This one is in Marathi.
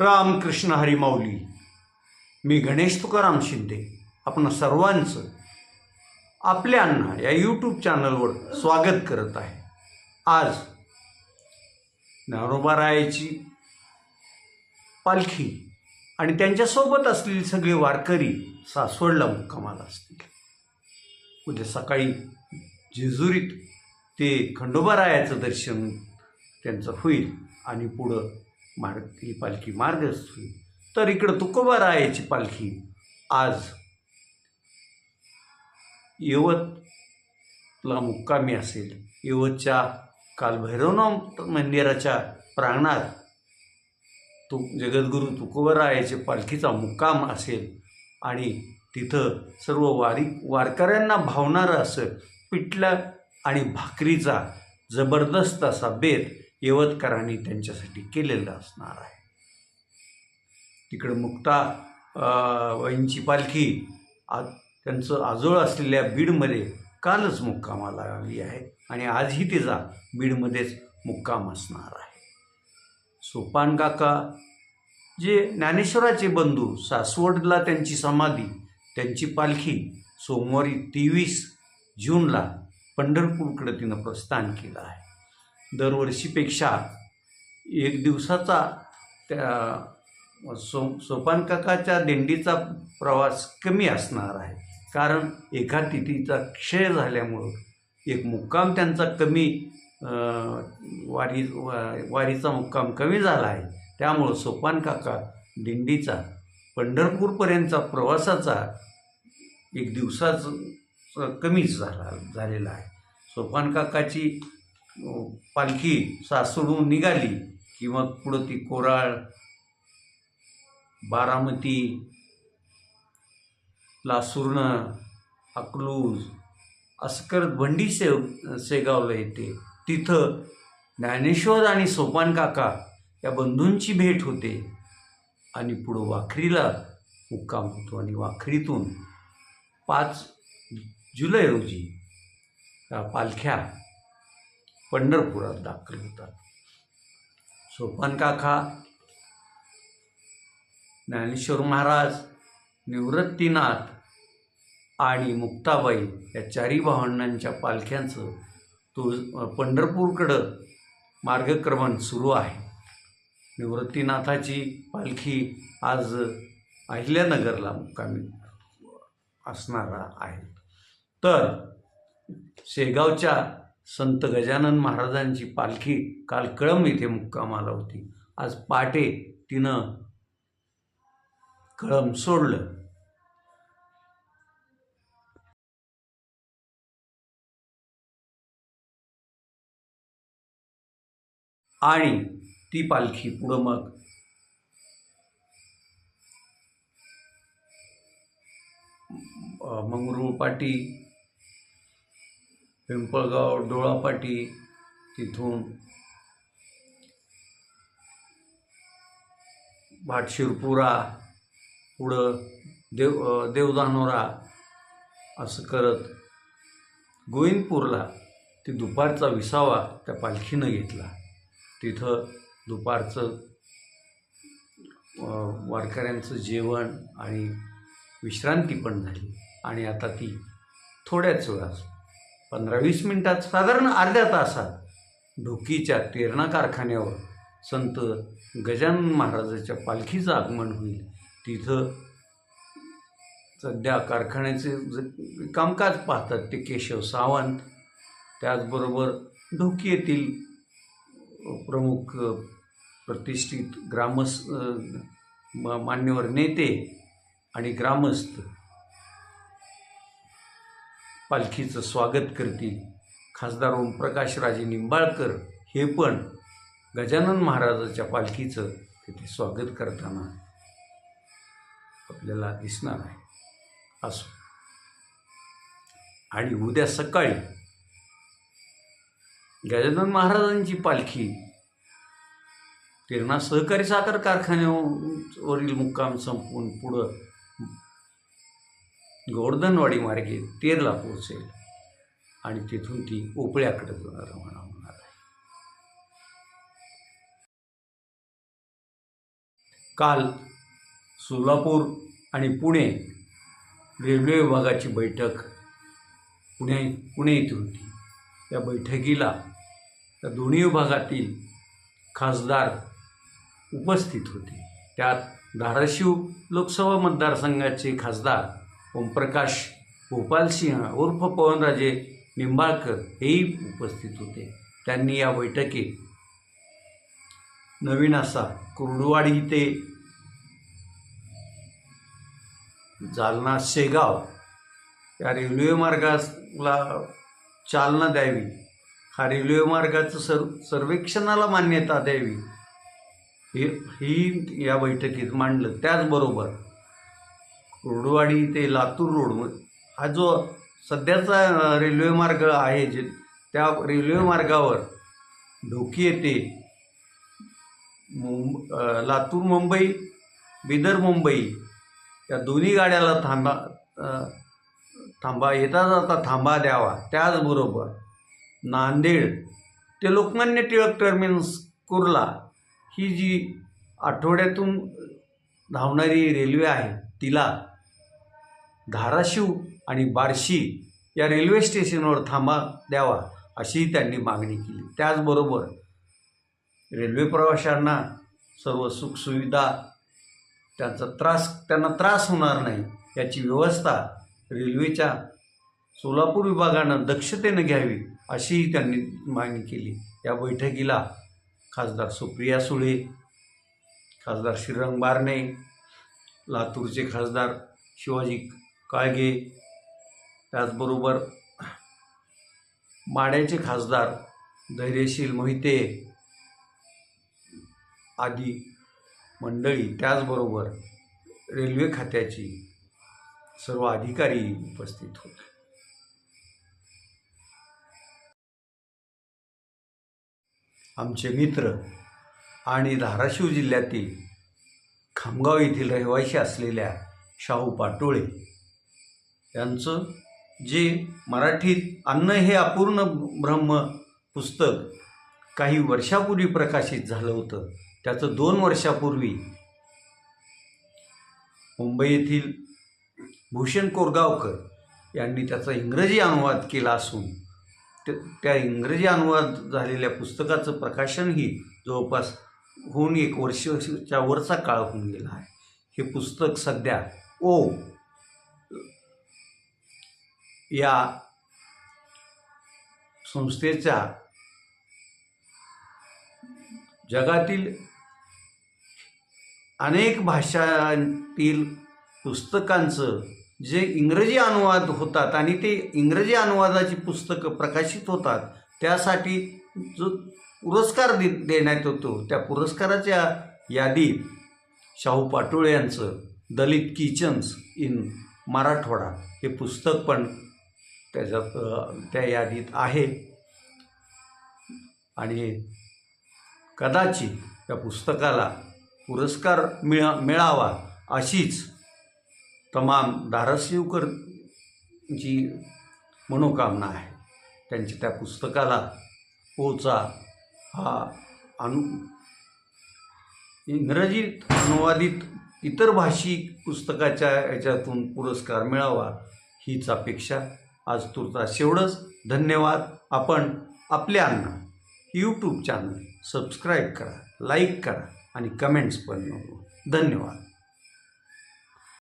रामकृष्ण हरी माऊली. मी गणेश तुकाराम शिंदे. आपण सर्वांचं आपल्यांना अण्णा या यूट्यूब चॅनलवर स्वागत करत आहे. आज नारोबारायाची पालखी आणि त्यांच्यासोबत असलेली सगळी वारकरी सासवडला मुक्कामाला असतील. उद्या सकाळी जेजुरीत ते खंडोबारायाचं दर्शन त्यांचं होईल आणि पुढं मार्ग ही पालखी मार्गस्थ होईल तर इकडं तुकोबारायाची पालखी आज यवतला मुक्कामी असेल. यवतच्या कालभैरवनाथ मंदिराच्या प्रांगणात तु जगद्गुरू तुकोबरायाचे पालखीचा मुक्काम असेल. आणि तिथं सर्व वारी वारकऱ्यांना भावणारं असं पिठलं आणि भाकरीचा जबरदस्त असा बेत यवतकरांनी त्यांच्यासाठी केलेलं असणार आहे. तिकडं मुक्ता वहींची पालखी आ त्यांचं आजोळ असलेल्या बीडमध्ये कालच मुक्कामाला आली आहे आणि आजही तिचा बीडमध्येच मुक्काम असणार आहे. सोपान काका जे ज्ञानेश्वराचे बंधू सासवडला त्यांची समाधी त्यांची पालखी सोमवारी तेवीस जूनला पंढरपूरकडे तिनं प्रस्थान केलं आहे. दरवर्षीपेक्षा एक दिवसाचा त्या सो सोपानकाकाच्या दिंडीचा प्रवास कमी असणार आहे. कारण एका तिथीचा क्षय झाल्यामुळं एक मुक्काम त्यांचा कमी वारी वा- वारीचा मुक्काम कमी झाला आहे. त्यामुळं सोपान काका दिंडीचा पंढरपूरपर्यंतचा प्रवासाचा एक दिवसाच कमीच झाला झालेला आहे. सोपान काकाची पालखी सासडून निघाली की मग पुढं ती कोराळ बारामती लासूर्ण अकलूज असं करत भंडी से सेगावला येते तिथं ज्ञानेश्वर आणि सोपान काका या बंधूंची भेट होते आणि पुढं वाखरीला मुक्काम होतो. आणि वाखरीतून पाच जुलै रोजी या पालख्या पंढरपुरात दाखल होतात. सोपान काका ज्ञानेश्वर महाराज निवृत्तीनाथ आणि मुक्ताबाई या चारी भावंडांच्या पालख्यांचं तो पंढरपूरकडं मार्गक्रमण सुरू आहे. निवृत्तीनाथाची पालखी आज अहिल्यानगरला मुक्कामी असणारा आहे. तर शेगावच्या संत गजानन महाराजांची पालखी काल कळंब येथे मुक्कामाला होती. आज पहाटे तिनं कळंब सोडलं. आणि ती पालखी पुढं मग अ, मंगरुळपाटी पिंपळगाव डोळापाटी तिथून भाटशिरपुरा पुढं देव देवधानोरा देवदानोरा असं करत गोविंदपूरला ती दुपारचा विसावा त्या पालखीनं घेतला. तिथं दुपारचं वारकऱ्यांचं जेवण आणि विश्रांती पण झाली. आणि आता ती थोड्याच वेळात पंधरा वीस मिनिटात साधारण अर्ध्या तासात ढोकीच्या तेरणा कारखान्यावर संत गजानन महाराजाच्या पालखीचं आगमन होईल. तिथं सध्या कारखान्याचे ज कामकाज पाहतात ते केशव सावंत. त्याचबरोबर ढोकी येथील प्रमुख प्रतिष्ठित ग्रामस्थ मान्यवर नेते आणि ग्रामस्थ पालखीचं स्वागत करतील. खासदार ओमप्रकाशराजे निंबाळकर हे पण गजानन महाराजाच्या पालखीचं तिथे स्वागत करताना आपल्याला दिसणार आहे. असो. आणि उद्या सकाळी गजानन महाराजांची पालखी तेरणा सहकारी साखर कारखान्यावरील मुक्काम संपवून पुढं गोवर्धनवाडी मार्गे तेरला पोहोचेल. आणि तिथून ती ओपळ्याकडे रवाना होणार आहे. काल सोलापूर आणि पुणे रेल्वे विभागाची बैठक पुणे पुणे येथे होती. या बैठकीला त्या दोन्ही विभागातील खासदार उपस्थित होते. त्यात धाराशिव लोकसभा मतदारसंघाचे खासदार ओमप्रकाश गोपालसिंह उर्फ पवनराजे निंबाळकर हेही उपस्थित होते. त्यांनी या बैठकीत नवीन असा कुर्डुवाडी ते जालना शेगाव या रेल्वे मार्गाला चालना द्यावी. हा रेल्वे मार्गाचं सर सर्वेक्षणाला मान्यता द्यावी. हे ही या बैठकीत मांडलं. त्याचबरोबर कुर्डुवाडी ते लातूर रोड हा जो सध्याचा रेल्वे मार्ग आहे जे त्या रेल्वे मार्गावर ढोकी येते मुंब लातूर मुंबई बिदर मुंबई या दोन्ही गाड्याला थांबा थांबा येता जाता थांबा द्यावा. त्याचबरोबर नांदेड ते लोकमान्य टिळक टर्मिनस कुर्ला ही जी आठवड्यातून धावणारी रेल्वे आहे तिला धाराशिव आणि बार्शी या रेल्वे स्टेशनवर थांबा द्यावा अशीही त्यांनी मागणी केली. त्याचबरोबर रेल्वे प्रवाशांना सर्व सुखसुविधा त्यांचा त्रास त्यांना त्रास होणार नाही याची व्यवस्था रेल्वेच्या सोलापूर विभागानं दक्षतेनं घ्यावी अशीही त्यांनी मागणी केली. या बैठकीला खासदार सुप्रिया सुळे खासदार श्रीरंग बारणे लातूरचे खासदार शिवाजी काळगे त्याचबरोबर माड्याचे खासदार धैर्यशील मोहिते आदी मंडळी त्याचबरोबर रेल्वे खात्याची सर्व अधिकारी उपस्थित होते. आमचे मित्र आणि धाराशिव जिल्ह्यातील खामगाव येथील रहिवासी असलेल्या शाहू पाटोळे यांचं जे मराठीत अन्न हे अपूर्ण ब्रह्म पुस्तक काही वर्षापूर्वी प्रकाशित झालं होतं. त्याचं दोन वर्षापूर्वी मुंबई येथील भूषण कोरगावकर यांनी त्याचा इंग्रजी अनुवाद केला असून त्या इंग्रजी अनुवाद झालेल्या पुस्तकाचं प्रकाशनही जवळपास होऊन एक वर्षाच्या वरचा काळ होऊन गेला आहे. हे पुस्तक सध्या ओ या संस्थेच्या जगातील अनेक भाषांतील पुस्तकांचं जे इंग्रजी अनुवाद होतात आणि ते इंग्रजी अनुवादाची पुस्तकं प्रकाशित होतात त्यासाठी जो पुरस्कार दे देण्यात येतो त्या पुरस्काराच्या यादीत शाहू पाटोळे यांचं दलित किचन्स इन मराठवाडा हे पुस्तक पण त्याच्यात त्या यादीत आहे. आणि कदाचित त्या पुस्तकाला पुरस्कार मिळा मिळावा अशीच तमाम धाराशिवकरची मनोकामना आहे. त्यांची त्या पुस्तकाला पोचा हा अनु इंग्रजीत अनुवादित इतर भाषिक पुस्तकाच्या याच्यातून पुरस्कार मिळावा हीच अपेक्षा आज तुर्तास एवढंच. धन्यवाद. आपण आपल्यांना यूट्यूब चॅनल सबस्क्राईब करा लाईक करा आणि कमेंट्स पण नको धन्यवाद.